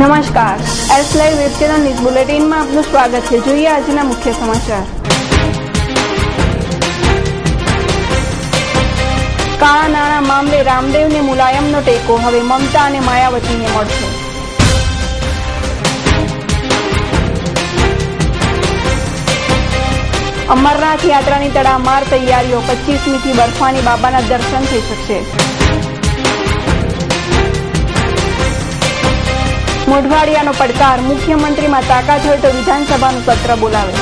Gujarat web channel news બુલેટિનમાં આપનું સ્વાગત છે. જોઈએ આજના મુખ્ય સમાચાર. કાળા નાણાં મામલે રામદેવને મુલાયમનો ટેકો. હવે મમતા અને માયાવતીને મળશે. અમરનાથ યાત્રાની તડામાર તૈયારીઓ. પચીસમીથી બર્ફાની બાબાના દર્શન થઈ શકશે. મોઢવાડિયાનો પડકાર. મુખ્યમંત્રીમાં તાકાત હોય તો વિધાનસભાનું સત્ર બોલાવે.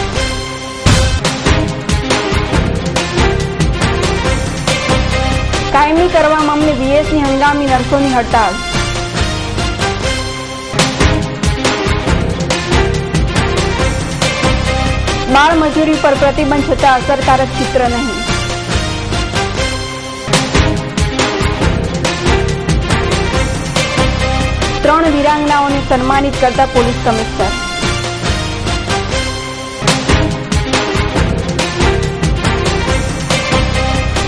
કાયમી કરવા મામલે વીએસની હંગામી નર્સોની હડતાલ બાળ મજૂરી પર પ્રતિબંધ છતાં અસરકારક ચિત્ર નહીં. ત્રણ વીરાંગનાઓને સન્માનિત કરતા પોલીસ કમિશનર.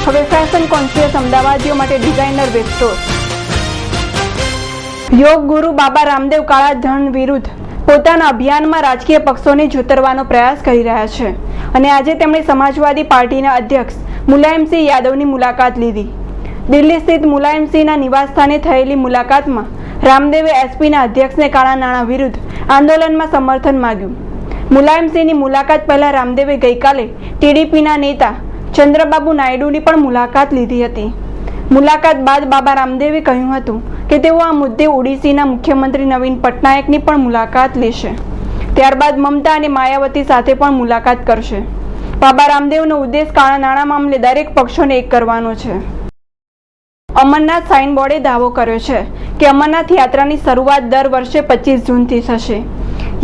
હવે ફેશન કોન્શિયસ અમદાવાદીઓ માટે ડિઝાઇનર વેબ યોગ ગુરુ બાબા રામદેવ કાળા ધન વિરુદ્ધ પોતાના અભિયાનમાં રાજકીય પક્ષોને જોતરવાનો પ્રયાસ કરી રહ્યા છે. અને આજે તેમણે સમાજવાદી પાર્ટીના અધ્યક્ષ મુલાયમસિંહ યાદવની મુલાકાત લીધી. દિલ્હી સ્થિત મુલાયમસિંહના નિવાસસ્થાને થયેલી મુલાકાતમાં રામદેવે એસપીના અધ્યક્ષને કાળા નાણાં વિરુદ્ધ આંદોલનમાં સમર્થન માંગ્યું. મુલાયમસિંહની મુલાકાત પહેલા રામદેવે ગઈકાલે ટીડીપીના નેતા ચંદ્રબાબુ નાયડુની પણ મુલાકાત લીધી હતી. મુલાકાત બાદ બાબા રામદેવે કહ્યું હતું કે તેઓ આ મુદ્દે ઓડિશીના મુખ્યમંત્રી નવીન પટનાયકની પણ મુલાકાત લેશે. ત્યારબાદ મમતા અને માયાવતી સાથે પણ મુલાકાત કરશે. બાબા રામદેવનો ઉદ્દેશ કાળા નાણાં મામલે દરેક પક્ષોને એક કરવાનો છે. અમરનાથ સાઇન બોર્ડે દાવો કર્યો છે કે અમરનાથ યાત્રાની શરૂઆત દર વર્ષે પચીસ જૂનથી થશે.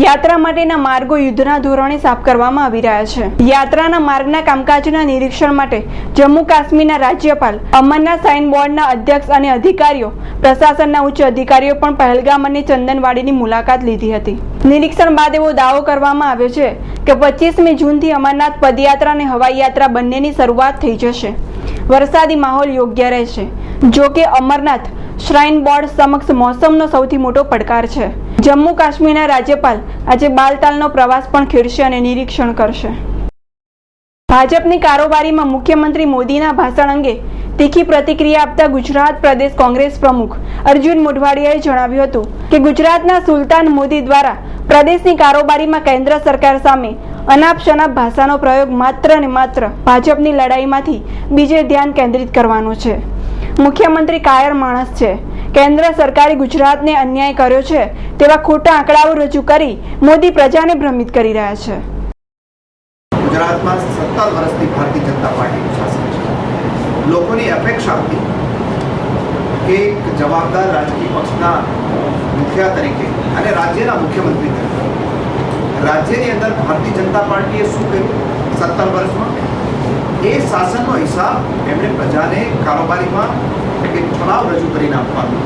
યાત્રા માટેના માર્ગો યુદ્ધના ધોરણે સાફ કરવામાં આવી રહ્યા છે. યાત્રાના માર્ગના કામકાજના નિરીક્ષણ માટે જમ્મુ કાશ્મીરના રાજ્યપાલ અમરનાથ સાઇન બોર્ડના અધ્યક્ષ અને અધિકારીઓ, પ્રશાસનના ઉચ્ચ અધિકારીઓ પણ પહેલગામ અને ચંદનવાડીની મુલાકાત લીધી હતી. નિરીક્ષણ બાદ એવો દાવો કરવામાં આવ્યો છે કે પચીસમી જૂનથી અમરનાથ પદયાત્રા અને હવાઈ યાત્રા બંનેની શરૂઆત થઈ જશે. વરસાદી માહોલ યોગ્ય રહેશે. જો કે અમરનાથ શ્રાઇન બોર્ડ સમક્ષ મોસમનો સૌથી મોટો પડકાર છે. જમ્મુ કાશ્મીરના રાજ્યપાલ આજે બાલતાલનો પ્રવાસ પણ ખેડશે અને નિરીક્ષણ કરશે. ભાજપની કારોબારીમાં મુખ્યમંત્રી મોદીના ભાષણ અંગે તીખી પ્રતિક્રિયા આપતા ગુજરાત પ્રદેશ કોંગ્રેસ પ્રમુખ અર્જુન મોઢવાડિયાએ જણાવ્યું હતું કે ગુજરાતના સુલતાન મોદી દ્વારા પ્રદેશની કારોબારીમાં કેન્દ્ર સરકાર સામે અનાપ શનાપ ભાષાનો પ્રયોગ માત્ર ને માત્ર ભાજપની લડાઈમાંથી બીજે ધ્યાન કેન્દ્રિત કરવાનો છે. મુખ્યમંત્રી કાયર માણસ છે. કેન્દ્ર સરકારે ગુજરાતને અન્યાય કર્યો છે તેવા ખોટા આંકડાઓ રજૂ કરી મોદી પ્રજાને ભ્રમિત કરી રહ્યા છે. ગુજરાતમાં સત્તર વર્ષથી ભારતીય જનતા પાર્ટીનું શાસન છે. લોકોની અપેક્ષા હતી કે એક જવાબદાર રાજકીય પક્ષના મુખિયા તરીકે અને રાજ્યના મુખ્યમંત્રી તરીકે રાજ્યની અંદર ભારતીય જનતા પાર્ટીએ શું કર્યું? સત્તર વર્ષમાં એ શાસનનો હિસાબ એમણે પ્રજાને કારોબારીમાં કે ઠરાવ રજૂ કરીને આપવાનો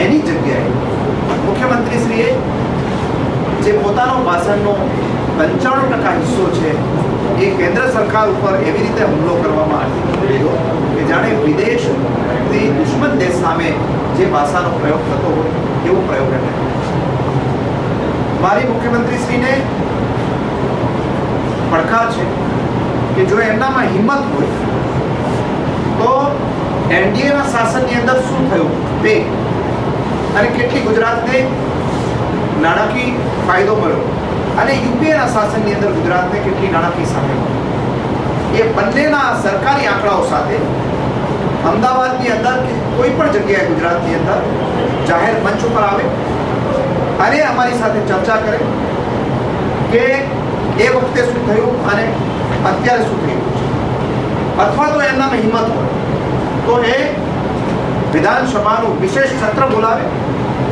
એની જગ્યાએ મુખ્યમંત્રીશ્રીએ જે પોતાનો ભાષણનો પંચાણું ટકા હિસ્સો છે એ કેન્દ્ર સરકાર ઉપર એવી રીતે હુમલો કરવામાં આવ્યો કે જાણે વિદેશથી દુશ્મન દેશ સામે જે ભાષાનો પ્રયોગ થતો હોય એવો પ્રયોગ એમણે. મારી મુખ્યમંત્રીશ્રીને પડકાર છે કે જો એમનામાં હિંમત હોય, તો એનડીએના શાસનની અંદર શું થયું? બે. અને કેટલી ગુજરાતને નાણાકીય ફાયદો મળ્યો? અને યુપીએના શાસનની અંદર ગુજરાતને કેટલી નાણાકીય સામે એ બંનેના સરકારી આંકડાઓ સાથે અમદાવાદની અંદર કે કોઈ પણ જગ્યાએ ગુજરાતની અંદર જાહેર મંચ ઉપર આવે, અને અમારી સાથે ચર્ચા કરે કે એ વખતે શું થયું અને અત્યારે શું છે? અથવા તો એમનામાં હિંમત હોય. તો એ વિધાનસભાનું વિશેષ સત્ર બોલાવે.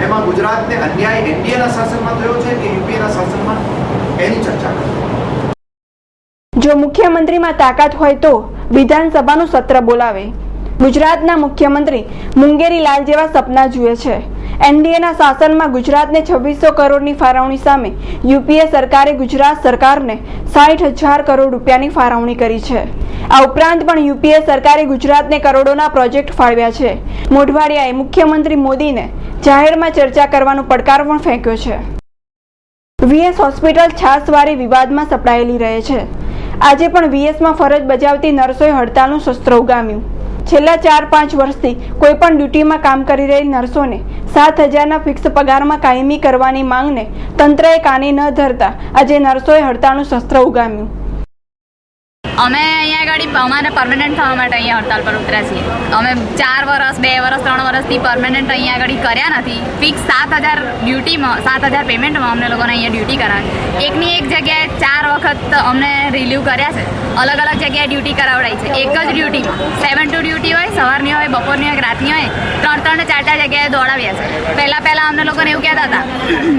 એમાં ગુજરાતને અન્યાય એનડીએના શાસનમાં થયો છે કે યુપીએના શાસનમાં? એની ચર્ચા કરે જો મુખ્યમંત્રીમાં તાકાત હોય તો વિધાનસભાનું સત્ર બોલાવે. ગુજરાતના મુખ્યમંત્રી મુંગેરી લાલ જેવા સપના જુએ છે. એનડીએના શાસનમાં ગુજરાતને છવ્વીસો કરોડની ફાળવણી સામે યુપીએ સરકારે ગુજરાત સરકારને સાઠ હજાર કરોડ રૂપિયાની ફાળવણી કરી છે. આ ઉપરાંત પણ યુપીએ સરકારે ગુજરાતને કરોડોના પ્રોજેક્ટ ફાળવ્યા છે. મોઢવાડિયાએ મુખ્યમંત્રી મોદીને જાહેરમાં ચર્ચા કરવાનો પડકાર પણ ફેંક્યો છે. વીએસ હોસ્પિટલ છાસવારી વિવાદમાં સપડાયેલી રહે છે. આજે પણ વીએસમાં ફરજ બજાવતી નર્સોએ હડતાલનું શસ્ત્ર ઉગામ્યું. છેલ્લા ચાર પાંચ વર્ષથી કોઈ પણ ડ્યુટીમાં કામ કરી રહી નર્સોને સાત હજારના ફિક્સ પગારમાં કાયમી કરવાની માંગને તંત્રએ કાને ન ધરતા આજે નર્સોએ હડતાળનું શસ્ત્ર ઉગામ્યું. અમે અહીંયા આગળ અમારે પરમેનન્ટ થવા માટે અહીંયા હડતાલ પર ઉતર્યા છીએ. અમે ચાર વર્ષ બે વર્ષ ત્રણ વર્ષથી પરમેનન્ટ અહીંયા આગળ કર્યા નથી. ફિક્સ સાત હજાર ડ્યુટીમાં સાત હજાર પેમેન્ટમાં અમને લોકોને અહીંયા ડ્યુટી કરાવે. એકની એક જગ્યાએ ચાર વખત અમને રિલીવ કર્યા છે. અલગ અલગ જગ્યાએ ડ્યુટી કરાવડાઈ છે. એક જ ડ્યુટીમાં સેવન ટુ ડ્યુટી હોય, સવારની હોય, બપોરની હોય રાતની હોય ત્રણ ત્રણ ચાર ચાર જગ્યાએ દોડાવ્યા છે પહેલાં પહેલાં અમને લોકોને એવું કહેતા હતા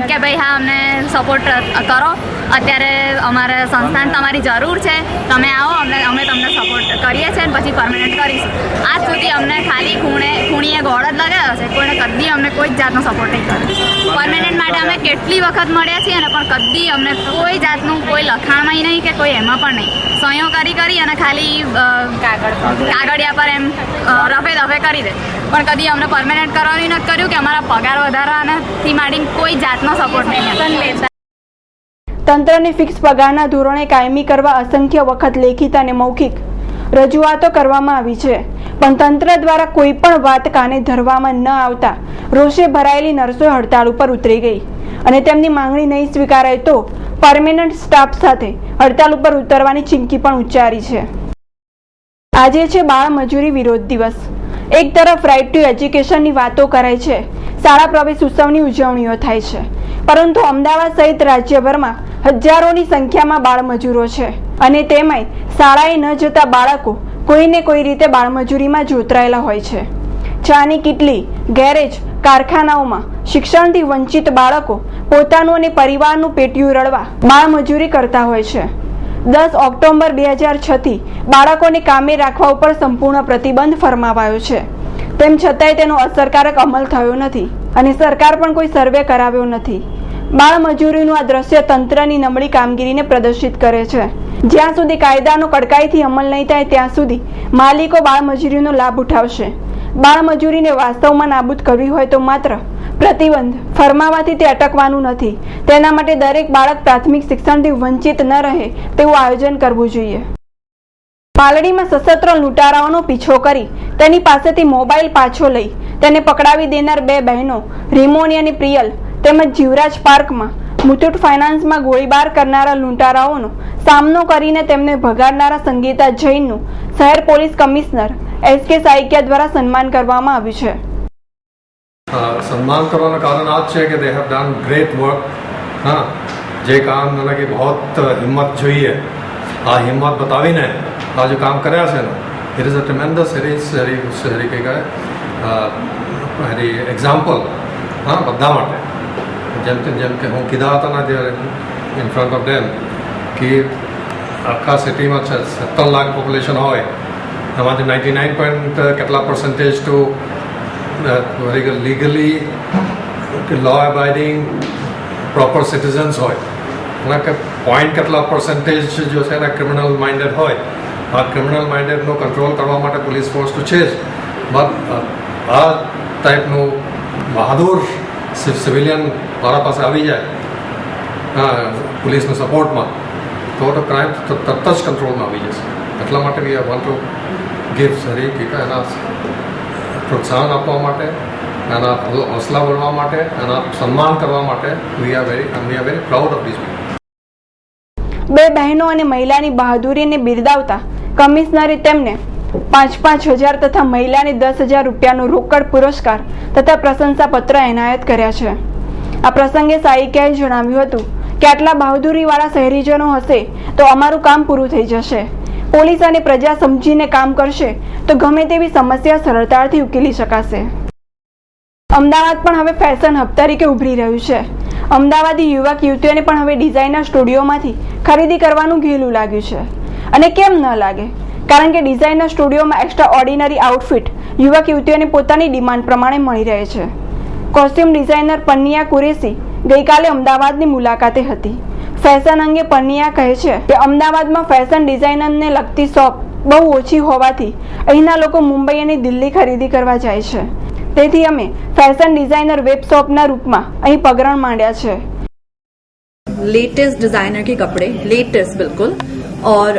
કે ભાઈ હા અમને સપોર્ટ કરો. અત્યારે અમારે સંસ્થાન તમારી જરૂર છે. તમે આવો અમને અમે તમને સપોર્ટ કરીએ છીએ અને પછી પરમનન્ટ કરીશું. આજ સુધી અમને ખાલી ખૂણે ખૂણીએ ગોળ જ લગાવ્યો છે. કોઈને કદી અમને કોઈ જ જાતનો સપોર્ટ નહીં કર્યો. પરમનન્ટ માટે અમે કેટલી વખત મળ્યા છીએ અને પણ કદી અમને કોઈ જાતનું કોઈ લખાણમાં નહીં કે કોઈ એમાં પણ નહીં. સહયોગ કરી કરી અને ખાલી કાગળિયા પર એમ રફે દફે કરી દે. પણ કદી અમને પરમનન્ટ કરવાનું નથી કર્યું કે અમારા પગાર વધારવાનાથી માંડીને કોઈ જાતનો સપોર્ટ નહીં તંત્રને ફિક્સ પગારના ધોરણે કાયમી કરવા અસંખ્ય વખત લેખિત અને મૌખિક રજૂઆતો કરવામાં આવી છે. પણ તંત્ર દ્વારા કોઈ પણ વાત કાને ધરવામાં ન આવતા રોષે ભરાયેલી નર્સો હડતાળ ઉપર ઉતરી ગઈ. અને તેમની માંગણી નહીં સ્વીકારાય તો પરમેનન્ટ સ્ટાફ સાથે હડતાળ ઉપર ઉતરવાની ચીમકી પણ ઉચ્ચારી છે. આજે છે બાળ મજૂરી વિરોધ દિવસ. એક તરફ રાઇટ ટુ એજ્યુકેશનની વાતો કરાય છે. શાળા પ્રવેશ ઉત્સવની ઉજવણીઓ થાય છે. પરંતુ અમદાવાદ સહિત રાજ્યભરમાં હજારોની સંખ્યામાં બાળમજૂરો છે. અને તેમાંય શાળાએ ન જતા બાળકો કોઈને કોઈ રીતે બાળમજૂરીમાં જોતરાયેલા હોય છે. ચાની કેટલી, ગેરેજ, કારખાનાઓમાં શિક્ષણથી વંચિત બાળકો પોતાનું અને પરિવારનું પેટિયું રળવા બાળમજૂરી કરતા હોય છે. દસ ઓક્ટોબર બે હજાર છથી બાળકોને કામે રાખવા ઉપર સંપૂર્ણ પ્રતિબંધ ફરમાવાયો છે. તેમ છતાંય તેનો અસરકારક અમલ થયો નથી અને સરકાર પણ કોઈ સર્વે કરાવ્યો નથી. બાળમજૂરીનું આ દ્રશ્ય તંત્રની નબળી કામગીરીને પ્રદર્શિત કરે છે. જ્યાં સુધી કાયદાનો કડકાઈથી અમલ નહીં થાય, ત્યાં સુધી માલિકો બાળમજૂરીનો લાભ ઉઠાવશે. બાળમજૂરીને વાસ્તવમાં નાબૂદ કરવી હોય તો માત્ર પ્રતિબંધ ફરમાવાથી તે અટકવાનું નથી. તેના માટે દરેક બાળક પ્રાથમિક શિક્ષણથી વંચિત ન રહે તેવું આયોજન કરવું જોઈએ. પાલડીમાં સશસ્ત્ર લૂંટારાઓનો પીછો કરી તેની પાસેથી મોબાઈલ પાછો લઈ તેને પકડાવી દેનાર બે બહેનો રિમોની અને પ્રિયલ તેમજ જીવરાજ પાર્કમાં મુથુટ ફાઇનાન્સમાં ગોળીબાર કરનારા લૂંટારાઓનો સામનો કરીને તેમને ભગાડનારા સંગીતા જૈનનું શહેર પોલીસ કમિશનર એસ કે સાઇકિયા દ્વારા સન્માન કરવામાં આવ્યું છે. સન્માન કરવાનું કારણ આ છે કે they have done great work હા, જે કામ મને કે બહુત હિંમત જોઈએ. આ હિંમત બતાવીને આ જે કામ કર્યા છે ને ઇટ ઇઝ અ ટ્રેમેન્ડસ હેરી હેરી કઈ કહે એક્ઝામ્પલ હા, બધા માટે. જેમ કે જેમ કે હું કીધા હતા ને ત્યારે ઇન ફ્રન્ટ ઓફ ડેમ કે આખા સિટીમાં સત્તર લાખ પોપ્યુલેશન હોય એમાંથી નાઇન્ટી નાઇન પોઈન્ટ કેટલા percentage to legally law abiding proper citizens હોય અને કે પોઈન્ટ કેટલા પર્સન્ટેજ જો છે એના ક્રિમિનલ માઇન્ડેડ હોય આ ક્રિમિનલ માઇન્ડેડનો કંટ્રોલ કરવા માટે પોલીસ ફોર્સ તો છે જ બટ આ ટાઈપનું બહાદુર સિવિલિયન મારા પાસે આવી જાય, હા, પોલીસના સપોર્ટમાં, તો તો ક્રાઇમ તરત જ કંટ્રોલમાં આવી જશે. એટલા માટે વી વોન્ટ ટુ ગીવ શરીર કે એના પ્રોત્સાહન આપવા માટે, એના હોસલા બોલવા માટે, એના સન્માન કરવા માટે we are very we are very proud of this બે બહેનો અને મહિલાની બહાદુરીને બિરદાવતા કમિશનરે તેમને પાંચ પાંચ હજાર તથા મહિલાને દસ હજાર રૂપિયાનો રોકડ પુરસ્કાર તથા પ્રશંસાપત્ર એનાયત કર્યા છે. આ પ્રસંગે સાઈકિયાએ જણાવ્યું હતું કે આટલા બહાદુરીવાળા શહેરીજનો હશે, તો અમારું કામ પૂરું થઈ જશે. પોલીસ અને પ્રજા સમજીને કામ કરશે, તો ગમે તેવી સમસ્યા સરળતાથી ઉકેલી શકાશે. અમદાવાદ પણ હવે ફેશન હબ તરીકે ઉભરી રહ્યું છે. અમદાવાદી યુવક યુવતીઓને પણ હવે ડિઝાઇનર સ્ટુડિયોમાંથી ખરીદી કરવાનું ઘેલું લાગ્યું છે. અને કેમ ન લાગે? કારણ કે ડિઝાઇનર સ્ટુડિયોમાં એક્સ્ટ્રા ઓર્ડિનરી આઉટફિટ યુવક યુવતીઓને પોતાની ડિમાન્ડ પ્રમાણે મળી રહે છે. કોસ્ટ્યુમ ડિઝાઇનર પન્નિયા કુરેશી ગઈકાલે અમદાવાદની મુલાકાતે હતી ફેશન અંગે પન્નિયા કહે છે કે અમદાવાદમાં ફેશન ડિઝાઇનરને લગતી શોપ બહુ ઓછી હોવાથી અહીંના લોકો મુંબઈ અને દિલ્હી ખરીદી કરવા જાય છે તેથી અમે ફેશન ડિઝાઇનર વેબ શોપના રૂપમાં અહીં પગરણ માંડ્યા છે लेटेस्ट डिजाइनर के कपड़े लेटेस्ट बिल्कुल और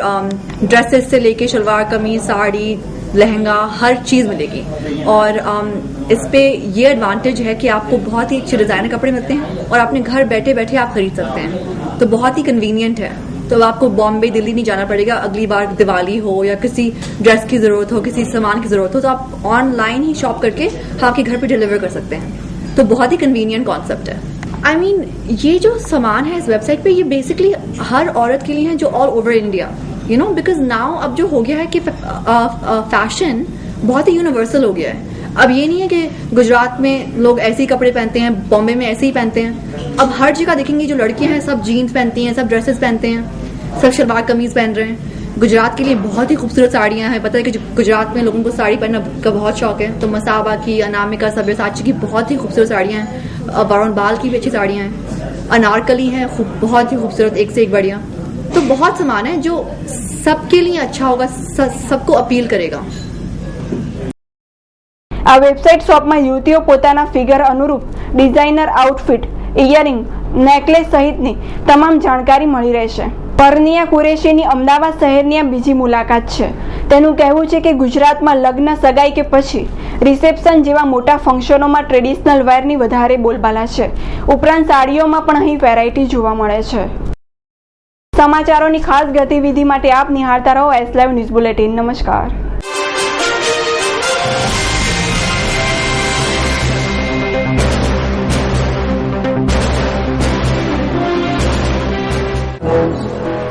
ड्रेसेस से लेके शलवार कमीज साड़ी लहंगा हर चीज़ मिलेगी। और um, इस पे ये एडवांटेज है कि आपको बहुत ही अच्छे डिज़ाइनर कपड़े मिलते हैं और अपने घर बैठे बैठे आप खरीद सकते हैं। तो बहुत ही कन्वीनियंट है। तो आपको बॉम्बे दिल्ली नहीं जाना पड़ेगा। अगली बार दिवाली हो या किसी ड्रेस की ज़रूरत हो किसी सामान की ज़रूरत हो तो आप ऑनलाइन ही शॉप करके आपके घर पे डिलीवर कर सकते हैं। तो बहुत ही कन्वीनियंट कॉन्सेप्ट है। आई I मीन mean, ये जो सामान है इस वेबसाइट पे ये बेसिकली हर औरत के लिए है जो all over India you know because now अब जो हो गया है कि फ़ैशन बहुत ही यूनिवर्सल हो गया है। अब ये नहीं है कि गुजरात में लोग ऐसे ही कपड़े पहनते हैं, बॉम्बे में ऐसे ही पहनते हैं। अब हर जगह देखेंगे जो लड़कियाँ हैं, सब जीन्स पहनती हैं, सब ड्रेसेस पहनते हैं, सब शलवार कमीज पहन रहे हैं। गुजरात के लिए बहुत ही खूबसूरत साड़ियाँ हैं। पता है कि गुजरात में लोगों को साड़ी पहनना का बहुत शौक है तो मसाबा की, अनामिका सब्यसाची की बहुत ही खूबसूरत साड़ियाँ हैं। वरुण बाल की भी अच्छी साड़ियाँ हैं। अनारकली हैं बहुत ही खूबसूरत, एक से एक बढ़िया। तो बहुत सामान है जो सबके लिए अच्छा होगा स- सबको अपील करेगा આ વેબસાઇટ શોપમાં યુવતીઓ પોતાના ફિગર અનુરૂપ ડિઝાઇનર આઉટફિટ ઇયરિંગ નેકલેસ સહિતની તમામ જાણકારી મળી રહેશે પરનિયા કુરેશીની અમદાવાદ શહેરની આ બીજી મુલાકાત છે તેનું કહેવું છે કે ગુજરાતમાં લગ્ન સગાઈ કે પછી રિસેપ્શન જેવા મોટા ફંક્શનોમાં ટ્રેડિશનલ વેરની વધારે બોલબાલા છે ઉપરાંત સાડીઓમાં પણ અહીં વેરાયટી જોવા મળે છે સમાચારોની ખાસ ગતિવિધિ માટે આપ નિહાળતા રહો એસ લાઈવ ન્યૂઝ બુલેટિન નમસ્કાર.